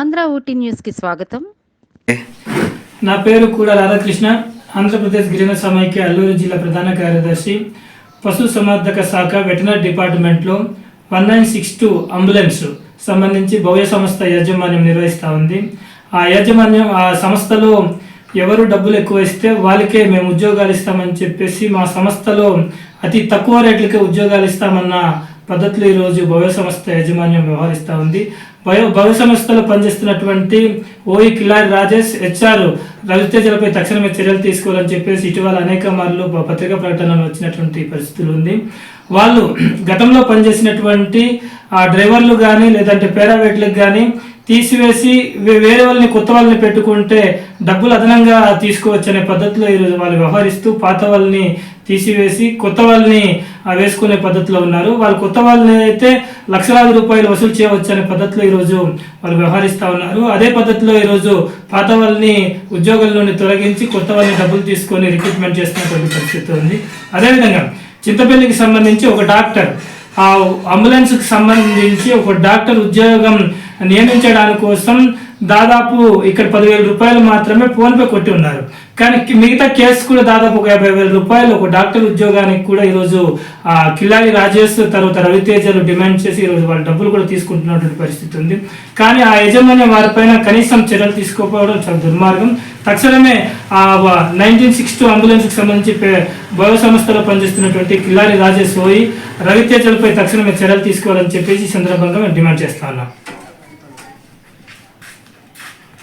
ఆంధ్ర ఊటీ న్యూస్కి స్వాగతం. నా పేరు కూడా రాధాకృష్ణ. ఆంధ్రప్రదేశ్ గిరిజన సమైక్య అల్లూరు జిల్లా ప్రధాన కార్యదర్శి పశు సంవర్ధక శాఖ వెటనరీ డిపార్ట్మెంట్లో one nine six two ambulance సంబంధించి భవ్య సంస్థ యాజమాన్యం నిర్వహిస్తూ ఉంది. ఆ యాజమాన్యం ఆ సంస్థలో ఎవరు డబ్బులు ఎక్కువ ఇస్తే వాళ్ళకే మేము ఉద్యోగాలు ఇస్తామని చెప్పేసి మా సంస్థలో అతి తక్కువ రేట్లకే ఉద్యోగాలు ఇస్తామన్న పద్ధతిలో ఈరోజు భవ్య సంస్థ యాజమాన్యం వ్యవహరిస్తూ ఉంది. భయ భవ్య సంస్థలో పనిచేస్తున్నటువంటి ఓయి కిలారి రాజేష్ హెచ్ఆర్ రవితేజలపై తక్షణమే చర్యలు తీసుకోవాలని చెప్పేసి ఇటీవల అనేక మార్లు పత్రికా ప్రకటనలు వచ్చినటువంటి పరిస్థితులు ఉంది. వాళ్ళు గతంలో పనిచేసినటువంటి ఆ డ్రైవర్లు కానీ లేదంటే పేరావేట్లకు కానీ తీసివేసి వేరే వాళ్ళని కొత్త వాళ్ళని పెట్టుకుంటే డబ్బులు అదనంగా తీసుకోవచ్చు అనే పద్ధతిలో ఈరోజు వాళ్ళు వ్యవహరిస్తూ పాత వాళ్ళని తీసివేసి కొత్త వాళ్ళని వేసుకునే పద్ధతిలో ఉన్నారు. వాళ్ళు కొత్త వాళ్ళని అయితే లక్షలాది రూపాయలు వసూలు చేయవచ్చు అనే పద్ధతిలో ఈరోజు వాళ్ళు వ్యవహరిస్తూ ఉన్నారు. అదే పద్ధతిలో ఈరోజు పాత వాళ్ళని ఉద్యోగంలోని నుండి తొలగించి కొత్త వాళ్ళని డబ్బులు తీసుకొని రిక్రూట్మెంట్ చేస్తున్నటువంటి పరిస్థితి ఉంది. అదేవిధంగా చింతపల్లికి సంబంధించి ఒక డాక్టర్ ఆ అంబులెన్స్కి సంబంధించి ఒక డాక్టర్ ఉద్యోగం నియమించడానికి కోసం దాదాపు ఇక్కడ పదివేల రూపాయలు మాత్రమే ఫోన్పే కొట్టి ఉన్నారు. కానీ మిగతా కేసు కూడా దాదాపు ఒక యాభై వేల రూపాయలు ఒక డాక్టర్ ఉద్యోగానికి కూడా ఈరోజు ఆ కిల్లాడి రాజేష్ తర్వాత రవితేజలు డిమాండ్ చేసి ఈరోజు వాళ్ళ డబ్బులు కూడా తీసుకుంటున్నటువంటి పరిస్థితి ఉంది. కానీ ఆ యజమాన్యం వారిపైన కనీసం చర్యలు తీసుకోకపోవడం చాలా దుర్మార్గం. తక్షణమే ఆ నైన్టీన్ సిక్స్ టూ అంబులెన్స్కి సంబంధించి పే- సంస్థలో పనిచేస్తున్నటువంటి కిల్లారి రాజేష్ పోయి రవితేజలపై తక్షణమే చర్యలు తీసుకోవాలని చెప్పేసి ఈ సందర్భంగా మేము డిమాండ్ చేస్తా ఉన్నాం.